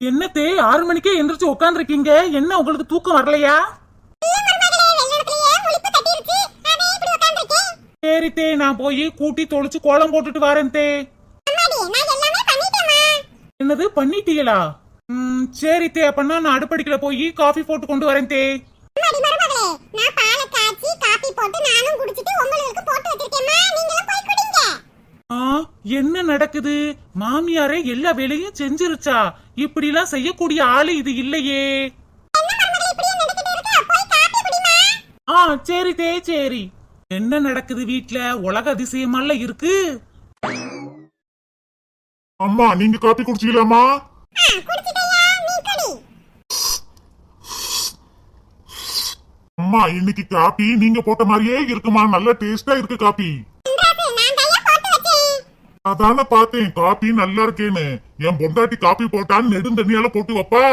என்னத்தே ஆறு மணிக்கே எந்திரிச்சு உட்காந்துருக்கீங்க என்ன உங்களுக்கு தூக்கம் வரலையா? சரி தே நான் போய் கூட்டி தொளிச்சு கோலம் போட்டுட்டு வரேன் தே. என்னது பண்ணிட்டீங்களா? ம் சரி தே அப்பன்னா நான் அடுப்படிக்கல போய் காஃபி போட்டு கொண்டு வரேன் தே. என்ன நடக்குது? மாமியாரே எல்லா வேலையும் செஞ்சிருச்சா? இப்படிலாம் செய்யக்கூடிய ஆளு இது இல்லையே. ஆ சரி தே சரி. என்ன நடக்குது வீட்ல? உலக அதிசயமால இருக்கு. அம்மா நீங்க காப்பி குடிச்சீங்களாமா அம்மா இன்னைக்கு காப்பி நீங்க போட்ட மாதிரியே இருக்குமா? நல்ல டேஸ்டா இருக்கு காப்பி. அதான பார்த்தேன் காப்பி நல்லா இருக்கேன்னு என் பொண்டாட்டி காப்பி போட்டான்னு நெடுந்தண்ணியால போட்டு வைப்பா.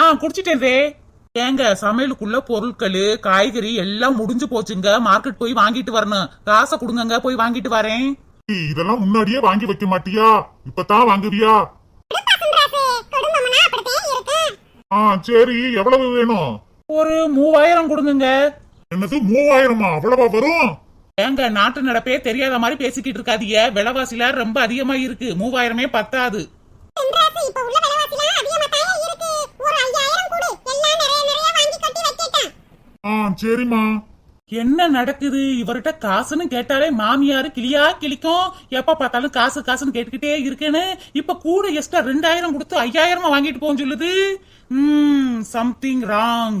ஆ குடிச்சிட்டேன் தே ஏங்க சமையலுக்குள்ள பொருட்கள் காய்கறி எல்லாம் முடிஞ்சு போச்சுங்க. மார்க்கெட் போய் வாங்கிட்டு வரணும். காசை கொடுங்கங்க போய் வாங்கிட்டு வரேன். இதெல்லாம் முன்னாடியே வாங்கி வைக்க மாட்டியா? இப்பதான் வாங்குவியா? ஆ சரி எவ்வளவு வேணும்? ஒரு மூவாயிரம் கொடுங்கங்க. என்னது மூவாயிரமா? அவ்வளவா வரும்? ஏங்க நாட்டு நடப்பே தெரியாத மாதிரி பேசிக்கிட்டு இருக்காதீங்க. விலைவாசில ரொம்ப அதிகமா இருக்கு. மூவாயிரமே பத்தாது. சரிம்மா. என்ன நடக்குது? இவர்கிட்ட காசுன்னு கேட்டாலே மாமியாரு கிளியா கிளிக்கும். எப்ப பார்த்தாலும் காசு காசுன்னு கேட்டுக்கிட்டே இருக்கேன்னு. இப்ப கூட எக்ஸ்ட்ரா ரெண்டாயிரம் கொடுத்து ஐயாயிரமா வாங்கிட்டு போன்னு சொல்லுது. சம்திங் ராங்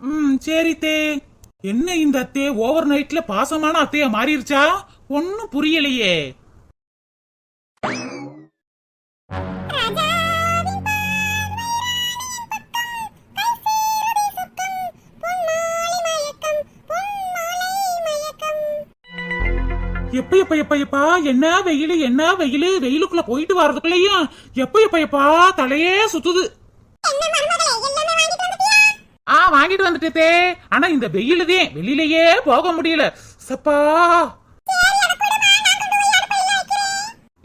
ம் சரி தே. என்ன இந்த அத்தே ஓவர் நைட்ல பாசமான அத்தையா மாறிடுச்சா ஒன்னும் புரியலையே. எப்ப எப்ப எப்ப எப்பா? என்ன வெயிலு என்ன வெயிலு? வெயிலுக்குள்ள போயிட்டு வர்றதுக்குள்ளயும் எப்ப எப்ப எப்பா? தலையே சுத்துது. ஆ வாங்கிட்டு வந்துட்டே ஆனா இந்த வெயிலுதே வெளியிலயே போக முடியல. சப்பா.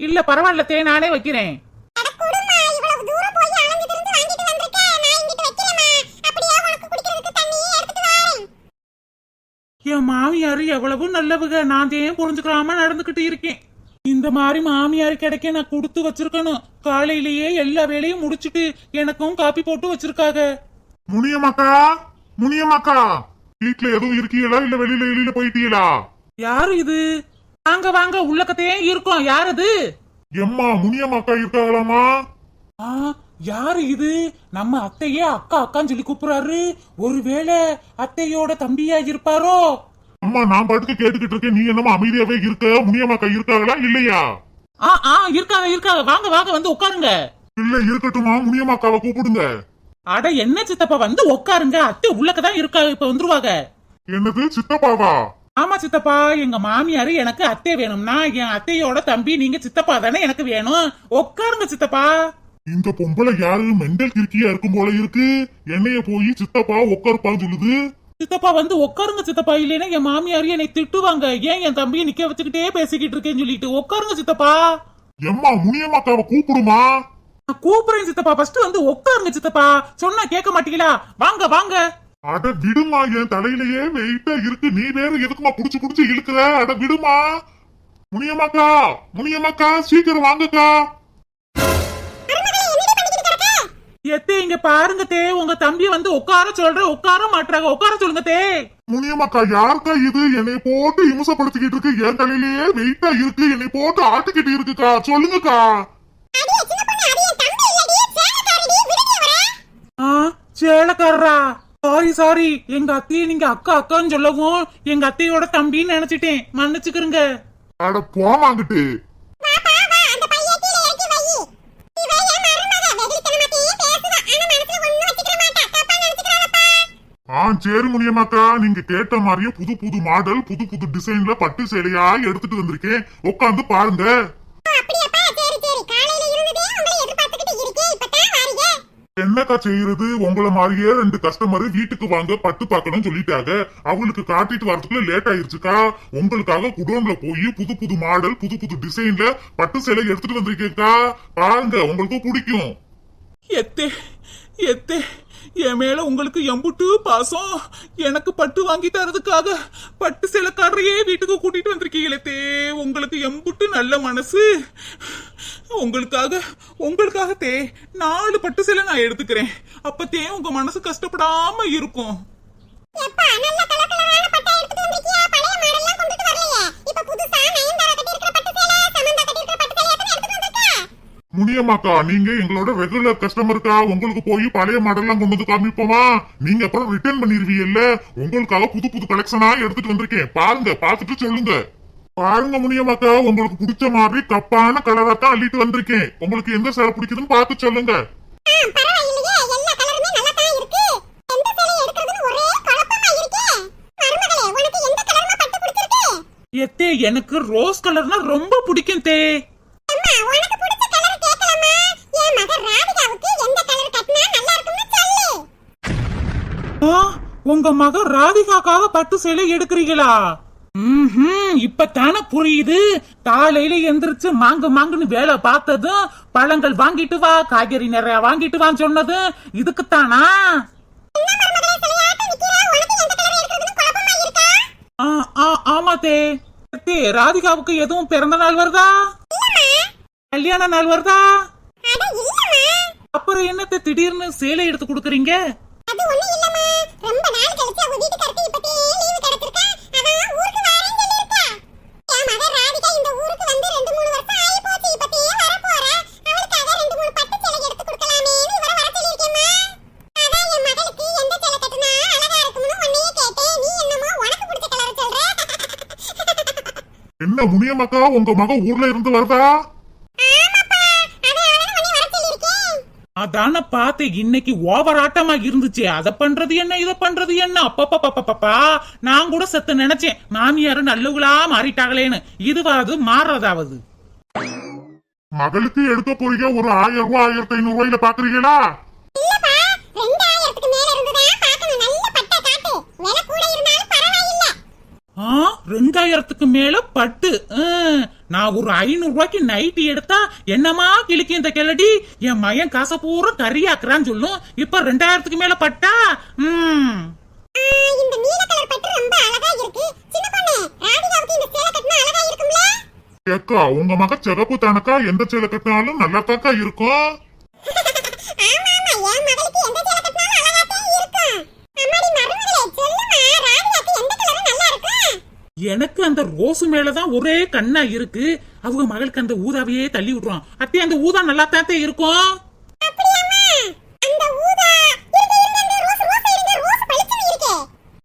இல்ல பரவாயில்ல தே நானே வைக்கிறேன். என் மாமியார் எவ்வளவு நல்லவங்க. நான் தேன் புரிஞ்சுக்காம நடந்துகிட்டு இருக்கேன். இந்த மாதிரி மாமியார் கிடைக்க நான் கொடுத்து வச்சிருக்கணும். காலையிலேயே எல்லா வேலையும் முடிச்சிட்டு எனக்கும் காப்பி போட்டு வச்சிருக்காங்க முனியம்மாக்கா? முனியம்மாக்கா? வீட்ல எதுவும் இருக்கீங்களா? இல்ல வெளியில வெளியில போயிட்டீங்களா? யாரு இது? வாங்க வாங்க உள்ளக்கத்தையே இருக்கோம். யார் அது எம்மா முனியம்மாக்கா இருக்காங்களாமா ஆ யாரு இது? நம்ம அத்தையே அக்கா அக்கான்னு சொல்லி கூப்பிடுறாரு. ஒருவேளை அத்தையோட தம்பியா இருப்பாரோ? அம்மா நான் பாட்டுக்கு கேட்டுக்கிட்டு இருக்கேன். நீ என்னமா அமைதியாவே இருக்க? முனியம்மாக்கா இருக்காங்களா இல்லையா? ஆ ஆ இருக்காங்க இருக்காங்க. வாங்க வாங்க வந்து உட்காருங்க. இல்ல இருக்கட்டுமா முனியம்மாக்காவை கூப்பிடுங்க. அட என்ன சித்தப்பா வந்து உட்காருங்க அத்தை உள்ளக்கதான் இருக்காங்க இப்ப வந்துருவாங்க. என்னது சித்தப்பாவா? ஆமா சித்தப்பா எங்க மாமியாரு எனக்கு அத்தை வேணும்னா என் அத்தையோட தம்பி நீங்க சித்தப்பா தானே எனக்கு வேணும். உட்காருங்க சித்தப்பா. இந்த பொம்பளை யாரு? மெண்டல் கிறுக்கியா இருக்கும் போல இருக்கு. என்னைய போய் சித்தப்பா உட்காருப்பான்னு சொல்லுது. சித்தப்பா வந்து உட்காருங்க சித்தப்பா. இல்லைன்னா என் மாமியாரு என்னை திட்டுவாங்க. ஏன் என் தம்பியை நிக்க வச்சுக்கிட்டே பேசிக்கிட்டு இருக்கேன்னு சொல்லிட்டு. உட்காருங்க சித்தப்பா. எம்மா முனியம்மாக்காவை கூப்பிடுமா? கூப்பிடுறேன் சித்தப்பா. ஃபர்ஸ்ட் வந்து உட்காருங்க சித்தப்பா. சொன்னா கேட்க மாட்டீங்களா? வாங்க வாங்க. அட விடுமா என் தலையிலேயே வெயிட்டா இருக்கு. நீ வேற எதுக்குமா புடிச்சு புடிச்சு இழுக்கிற? அட விடுமா. முனியம்மாக்கா முனியம்மாக்கா சீக்கிரம் வாங்கக்கா. எத்தே இங்க பாருங்க தே. உங்க தம்பி வந்து உட்கார சொல்ற உட்கார மாட்டாங்க உட்கார சொல்லுங்க தே. முனியம்மாக்கா யாருக்கா இது? என்னை போட்டு இம்சப்படுத்திக்கிட்டு இருக்கு. என் தலையிலேயே வெயிட்டா இருக்கு. என்னை போட்டு ஆட்டிக்கிட்டு இருக்குக்கா. சொல்லுங்கக்கா. சேலக்காரரா. சாரி சாரி சாரி எங்க அத்தையை நீங்க அக்கா அக்கான்னு சொல்லவும் எங்க அத்தையோட தம்பின்னு நினைச்சிட்டேன். மன்னிச்சுக்கிறங்க அட போமாங்கிட்டு ஆ சரி முனியம்மாக்கா. நீங்க கேட்ட மாதிரியே புது புது மாடல் புது புது டிசைன்ல பட்டு சேலையா எடுத்துட்டு வந்திருக்கேன். உட்காந்து பாருங்க. என்னக்கா செய்யறது? உங்கள மாதிரியே ரெண்டு கஸ்டமர் வீட்டுக்கு வாங்க பட்டு பார்க்கணும் சொல்லிட்டாங்க. அவங்களுக்கு காட்டிட்டு வரதுக்குள்ள லேட் ஆயிருச்சுக்கா. உங்களுக்காக குடோன்ல போய் புது புது மாடல் புது புது டிசைன்ல பட்டு சேலை எடுத்துட்டு வந்திருக்கேக்கா பாருங்க உங்களுக்கு பிடிக்கும். எத்தே எத்தே. என் மேல உங்களுக்கு எம்புட்டு பாசம். எனக்கு பட்டு வாங்கி தரதுக்காக பட்டு சிலக்காரரையே வீட்டுக்கு கூட்டிட்டு வந்திருக்கீங்களே தே. உங்களுக்கு எம்புட்டு நல்ல மனசு. உங்களுக்காக உங்களுக்காக தே. நாலு பட்டு சிலை நான் எடுத்துக்கிறேன். அப்ப தே உங்க மனசு கஷ்டப்படாம இருக்கும். எப்பா நல்ல கலர் கலரான பட்டை எடுத்துட்டு வந்திருக்கியா? பழைய மாடல்லாம் கொண்டுட்டு வரலையே. இப்ப புதுசா நயன்தாரா முனியம்மாக்கா நீங்க எங்களோட ரெகுலர் கஸ்டமருக்கா உங்களுக்கு போய் பழைய மாடல்லாம் கொண்டு வந்து காமிப்போமா? நீங்க அப்புறம் ரிட்டர்ன் பண்ணிருவீங்கல்ல? உங்களுக்காக புது புது கலெக்ஷனா எடுத்துட்டு வந்திருக்கேன். பாருங்க பார்த்துட்டு சொல்லுங்க. பாருங்க முனியம்மாக்கா உங்களுக்கு பிடிச்ச மாதிரி கப்பான கலரா தான் அள்ளிட்டு வந்திருக்கேன். உங்களுக்கு எந்த சேலை பிடிக்குதுன்னு பார்த்து சொல்லுங்க. ஆ, பரவாயில்லையே. எல்லா கலருமே நல்லா தான் இருக்கு. எந்த சேலை எடுக்கிறதுன்னு ஒரே குழப்பமா இருக்கே. மருமகளே உனக்கு எந்த கலர்மா பட்டு பிடிச்சிருக்கு? எத்தே எனக்கு ரோஸ் கலர்னா ரொம்ப பிடிக்கும் தே. உங்க மக ராதிகாக்காக பட்டு சேலை எடுக்கிறீங்களா? இப்ப தானே புரியுது. காலையில எந்திரிச்சு மாங்கு மாங்குன்னு வேலை பார்த்ததும் பழங்கள் வாங்கிட்டு வா காய்கறி நிறைய வாங்கிட்டு வான்னு சொன்னதும் இதுக்குத்தானா? ஆமாத்தே. ஆமா ராதிகாவுக்கு எதுவும் பிறந்த நாள் வருதா? கல்யாண நாள் வருதா? அப்புறம் என்னத்த திடீர்னு சேலை எடுத்து கொடுக்குறீங்க? அது ஒண்ணு இல்லம்மா ஊருக்கு இந்த ஊருக்கு வந்து ரெண்டு வர நீ என்ன முனியம்மாக்கா உங்க மக ஊர்ல இருந்து வருதா? அதான பார்த்தேன் இன்னைக்கு ஓவர் ஆட்டமா இருந்துச்சு. அத பண்றது என்ன இத பண்றது என்ன? அப்பப்பப்பப்பப்பா நான் கூட செத்து நினைச்சேன். மாமியாரு நல்லவங்களா மாறிட்டாங்களேன்னு. இதுவாது மாறுறதாவது மகளுக்கு எடுக்க போறீங்க ஒரு ஆயிரம் ரூபாய் ஆயிரத்தி ஐநூறு ரூபாயில பாக்குறீங்களா? இல்லப்பா ரெண்டாயிரத்துக்கு மேல பட்டை நான் ஒரு ஐநூறு ரூபாய்க்கு நைட்டி எடுத்தா என்னமா கிழிக்கு இந்த கிளடி என் மயன் காசை பூரா கறியாக்குறான்னு சொல்லும். இப்ப ரெண்டாயிரத்துக்கு மேல பட்டா? ம். ஆ, இந்த நீல கலர் பட்டு ரொம்ப அழகா இருக்கு. சின்ன பொண்ணு ராதிகாவுக்கு இந்த சேலை கட்டினா அழகா இருக்கும்ல? ஏக்கா உங்க மக சிகப்பு தானக்கா? எந்த சேலை கட்டினாலும் நல்லா தாக்கா இருக்கும் ஆமா ஆமா என் மகளுக்கு எந்த சேலை கட்டினாலும் அழகா தான் இருக்கும் அம்மாடி மருமகளே சொல்லுமா ராதிகாவுக்கு எந்த கலர் நல்லா இருக்கும் எனக்கு அந்த ரோஸ் மேலதான் ஒரே கண்ணா இருக்கு. அவங்க மகளுக்கு அந்த ஊதாவையே தள்ளி விடுறான் அத்தே அந்த ஊதா நல்லா தான் இருக்கும்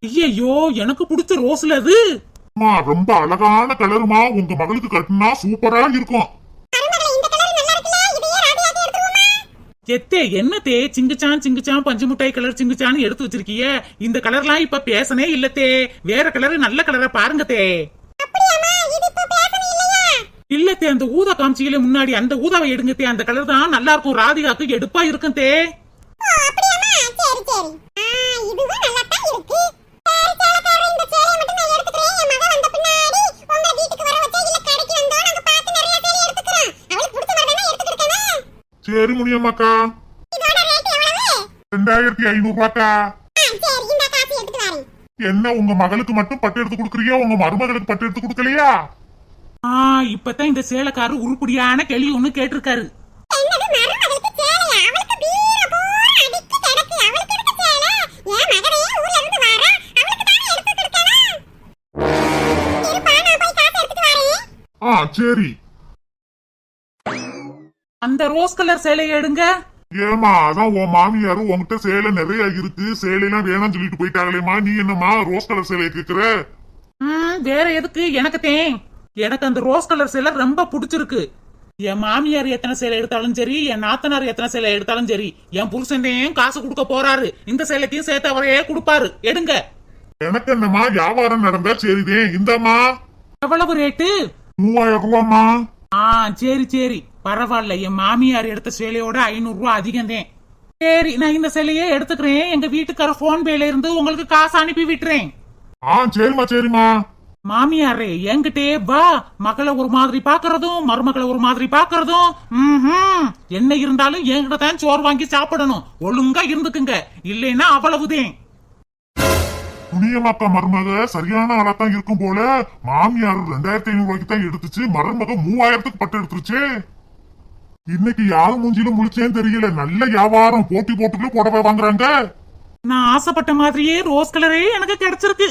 ஐயோ எனக்கு பிடிச்ச ரோஸ்ல அது. அம்மா ரொம்ப அழகான கலருமா உங்க மகளுக்கு கட்டினா சூப்பரா இருக்கும். எத்தே என்ன தே சிங்குச்சான் சிங்குச்சான் பஞ்சு மிட்டாய் கலர் சிங்குச்சான்னு எடுத்து வச்சிருக்கிய. இந்த கலர்லாம் இப்ப பேசனே இல்லத்தே. வேற கலர் நல்ல கலரா பாருங்க தே அப்படியாம்மா இது இப்ப பேசணும் இல்லையா? இல்லத்தே அந்த ஊதா காமிச்சியில முன்னாடி அந்த ஊதாவை எடுங்க தே அந்த கலர் தான் நல்லா இருக்கும். ராதிகாக்கு எடுப்பா இருக்கும் தே சரி எவ்வளவு? ரெண்டாயிரத்தி ஐநூறு ரூபாக்கா என்ன உங்க மகளுக்கு மட்டும் பட்டு எடுத்து கொடுக்குறியா? உங்க மருமகளுக்கு பட்டு எடுத்து கொடுக்கலையா? ஆ இப்பதான் இந்த சேலைக்காரு உருப்படியான கேள்வி ஒண்ணு கேட்டிருக்காரு. என்னது மருமகளுக்கு சேலையா? அவளுக்கு பீரோ பூரா அடுக்கி கிடக்கு. அவளுக்கு எடுக்க சேலை? என் மகனே ஊர்ல இருந்து வாரா. அவளுக்கு தானே எடுத்து கொடுக்கணும்? இருப்பா நான் போய் காசு எடுத்துட்டு வரேன். ஆ சரி. அந்த ரோஸ் கலர் சேலையை எடுங்க. ஏமா அதான் உன் மாமியாரும் உன்கிட்ட சேலை நிறைய இருக்கு சேலையெல்லாம் வேணாம்னு சொல்லிட்டு போயிட்டாங்களேம்மா நீ என்னம்மா ரோஸ் கலர் சேலையை கேக்குற? ம், வேற எதுக்கு? எனக்கு தேன் எனக்கு அந்த ரோஸ் கலர் சேலை ரொம்ப பிடிச்சிருக்கு. என் மாமியார் எத்தனை சேலை எடுத்தாலும் சரி என் நாத்தனார் எத்தனை சேலை எடுத்தாலும் சரி என் புருஷன்டையும் காசு கொடுக்க போறாரு. இந்த சேலைக்கும் சேர்த்து அவரே கொடுப்பாரு. எடுங்க. எனக்கு என்னம்மா வியாபாரம் நடந்தா சரிதே இந்தாம்மா. எவ்வளவு ரேட்டு? மூவாயிரம் ரூபாம்மா. ஆ சரி சரி. பரவாயில்ல என் மாமியார் எடுத்த சேலையோட ஐநூறு ரூபாய் அதிகம்தான். சரி நான் இந்த சேலையே எடுத்துக்கிறேன். எங்க வீட்டுக்கார போன் பேல இருந்து உங்களுக்கு காசு அனுப்பி விட்டுறேன். ஆ சரிம்மா சரிம்மா. மாமியாரே என்கிட்டே வா. மகளை ஒரு மாதிரி பாக்குறதும் மருமகளை ஒரு மாதிரி பாக்குறதும். என்ன இருந்தாலும் என்கிட்ட தான் சோறு வாங்கி சாப்பிடணும். ஒழுங்கா இருந்துக்குங்க. இல்லைன்னா அவ்வளவுதான். புனியமாக்கா மருமக சரியான ஆளாத்தான் இருக்கும் போல. மாமியார் ரெண்டாயிரத்தி ஐநூறு ரூபாய்க்கு தான் எடுத்துச்சு. மருமக மூவாயிரத்துக்கு பட்டு எடுத்துருச்சு. இன்னைக்கு யாரு மூஞ்சிலும் முழிச்சேன்னு தெரியல. நல்ல வியாபாரம். போட்டி போட்டுக்குள்ள புடவை வாங்குறாங்க. நான் ஆசைப்பட்ட மாதிரியே ரோஸ் கலரே எனக்கு கிடைச்சிருக்கு.